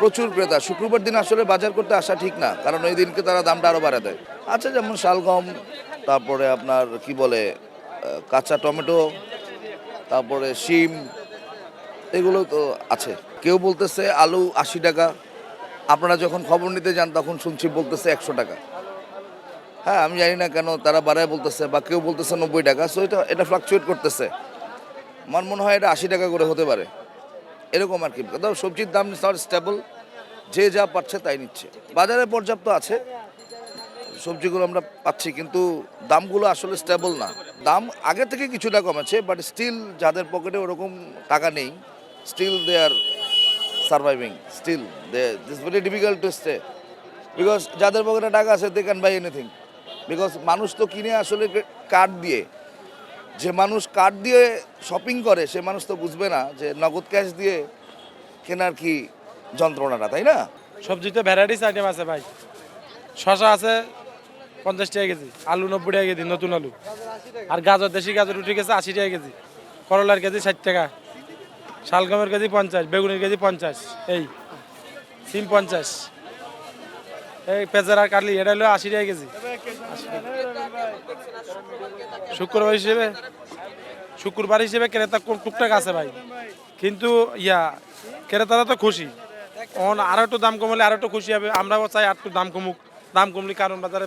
প্রচুর ক্রেতা। শুক্রবার দিন আসলে বাজার করতে আসা ঠিক না, কারণ ওই দিনকে তারা দামটা আরও বাড়া দেয়। আচ্ছা যেমন শালগম, তারপরে আপনার কি বলে কাঁচা টমেটো, তারপরে শিম, এগুলো তো আছে। কেউ বলতেছে আলু আশি টাকা, আপনারা যখন খবর নিতে যান তখন শুনছি বলতেছে একশো টাকা। হ্যাঁ আমি জানি না কেন তারা বাড়ায় বলতেছে বা কেউ বলতেছে নব্বই টাকা সো এটা এটা ফ্লাকচুয়েট করতেছে। আমার মনে হয় এটা আশি টাকা করে হতে পারে। এরকম আর কি। তবে সবজির দাম নট স্টেবল যে যা পাচ্ছে তাই নিচ্ছে। বাজারে পর্যাপ্ত আছে, সবজিগুলো আমরা পাচ্ছি, কিন্তু দামগুলো আসলে স্টেবল না। দাম আগে থেকে কিছুটা কমেছে বাট স্টিল যাদের পকেটে ওরকম টাকা নেই still they are surviving still they this very difficult to stay because যাদের পকেটে টাকা আছে they can buy anything because মানুষ তো কিনে আসলে কার্ড দিয়ে যে মানুষ কার্ড দিয়ে শপিং করে, সে মানুষ তো বুঝবে না যে নগদ ক্যাশ দিয়ে কেনার কি যন্ত্রণাটা, তাই না? সবজিতে ভ্যারাইটিস আইটেম আছে ভাই। শশা আছে পঞ্চাশ টাকা কেজি, আলু নব্বই টাকা কেজি, নতুন আলু। আর গাজর, দেশি গাজর উঠে গেছে আশি টাকা কেজি। করলার কেজি ষাট টাকা, শালগমের কেজি পঞ্চাশ, বেগুনের কেজি পঞ্চাশ, এই সিম পঞ্চাশ। এই পেঁচার কাটলি, এটা হলো আশি টাকা কেজি। 80 টাকা। শুক্রবার হিসেবে শুক্রবার হিসেবে ক্রেতা টুকটাক আছে ভাই। কিন্তু, ইয়া, ক্রেতারা তো খুশি। অন আরও একটু দাম কমলে আরও একটু খুশি হবে। আমরাও চাই আর একটু দাম কমুক। দাম কমলি কারণ বাজারে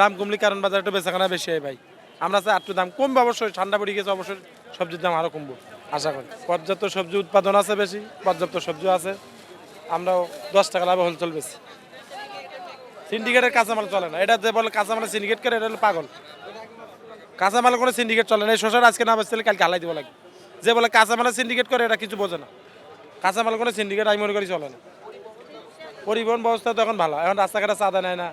দাম কমলি কারণ বাজারে একটু বেচাকেনা বেশি হয় ভাই। আমরা চাই আর একটু দাম কমবে অবশ্যই। ঠান্ডা পড়ে গেছে অবশ্যই। সবজির দাম আরও কমবো, আশা করি। পর্যাপ্ত সবজি উৎপাদন আছে বেশি, পর্যাপ্ত সবজি আছে। আমরাও দশ টাকা লাভে হলচল বেশি সিন্ডিকেটের কাঁচামাল চলে না। এটা যে বলে কাঁচামাল সিন্ডিকেট করে, এটা হলো পাগল। কাঁচামাল কোনো সিন্ডিকেট চলে না। এই শসার আজকে না বেচলে কালকে হালাই দিব লাগে। যে বলে কাঁচামালের সিন্ডিকেট করে, এটা কিছু বোঝে না। কাঁচামাল কোনো সিন্ডিকেট আমি মনে করি চলে না। পরিবহন ব্যবস্থা তো এখন ভালো। এখন রাস্তাঘাটে চাঁদা নেয় না।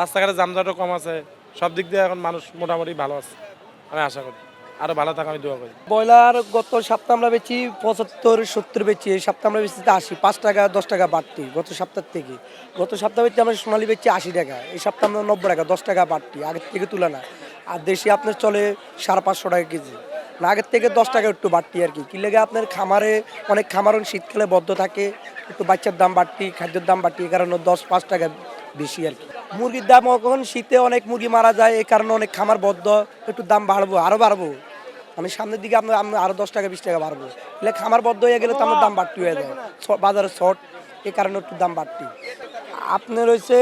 রাস্তাঘাটে জামজাটও কম আছে। সব দিক দিয়ে এখন মানুষ মোটামুটি ভালো আছে, আমি আশা করি। আরও ভালো থাকা, আমি দোয়া করি। ব্রয়লার গত সপ্তাহ আমরা বেচি পঁচাত্তর, সত্তর বেচি, এই সপ্তাহে আমরা বেচি আশি, পাঁচ টাকা, দশ টাকা বাড়তি গত সপ্তাহ থেকে। গত সপ্তাহ বেচি আমরা সোনালি বেচি আশি টাকা, এই সপ্তাহে আমরা নব্বই টাকা, দশ টাকা বাড়তি, আগের থেকে তুলে না আর দেশি আপনার চলে সাড়ে পাঁচশো টাকা কেজি। না, আগের থেকে দশ টাকা একটু বাড়তি আর কি। কি লেগে আপনার খামারে অনেক খামার শীতকালে বদ্ধ থাকে, একটু বাচ্চার দাম বাড়তি, খাদ্যের দাম বাড়তি, এই কারণে দশ, পাঁচ টাকা বেশি আর কি। মুরগির দাম এখন শীতে অনেক মুরগি মারা যায়, এই কারণে অনেক খামার বদ্ধ, একটু দাম বাড়বো আরও বাড়বো। আমি সামনের দিকে আপনার আমরা আরও দশ টাকা, বিশ টাকা বাড়বো। এলে খামার বদ্ধ হয়ে গেলে তো আমার দাম বাড়তি হয়ে যায়। বাজারে শর্ট এই কারণে একটু দাম বাড়তি। আপনার হচ্ছে,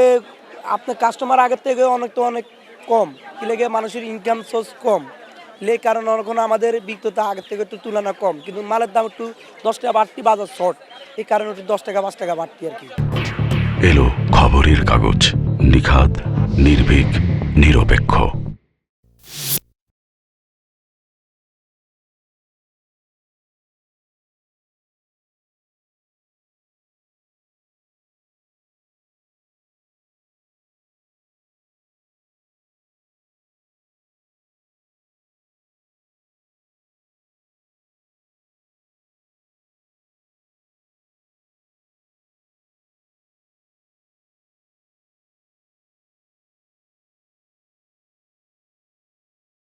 আপনার কাস্টমার আগের থেকে অনেক তো অনেক কম। লেগে, মানুষের ইনকাম সোর্স কম। লে কারণ এখন আমাদের বিক্রতা আগের থেকে একটু তুলনা কম। কিন্তু মালের দাম একটু দশ টাকা বাড়তি, বাজার শর্ট এই কারণে একটু দশ টাকা, পাঁচ টাকা বাড়তি আর কি। এলো খবরের কাগজ। নিখাদ, নির্ভীক, নিরপেক্ষ।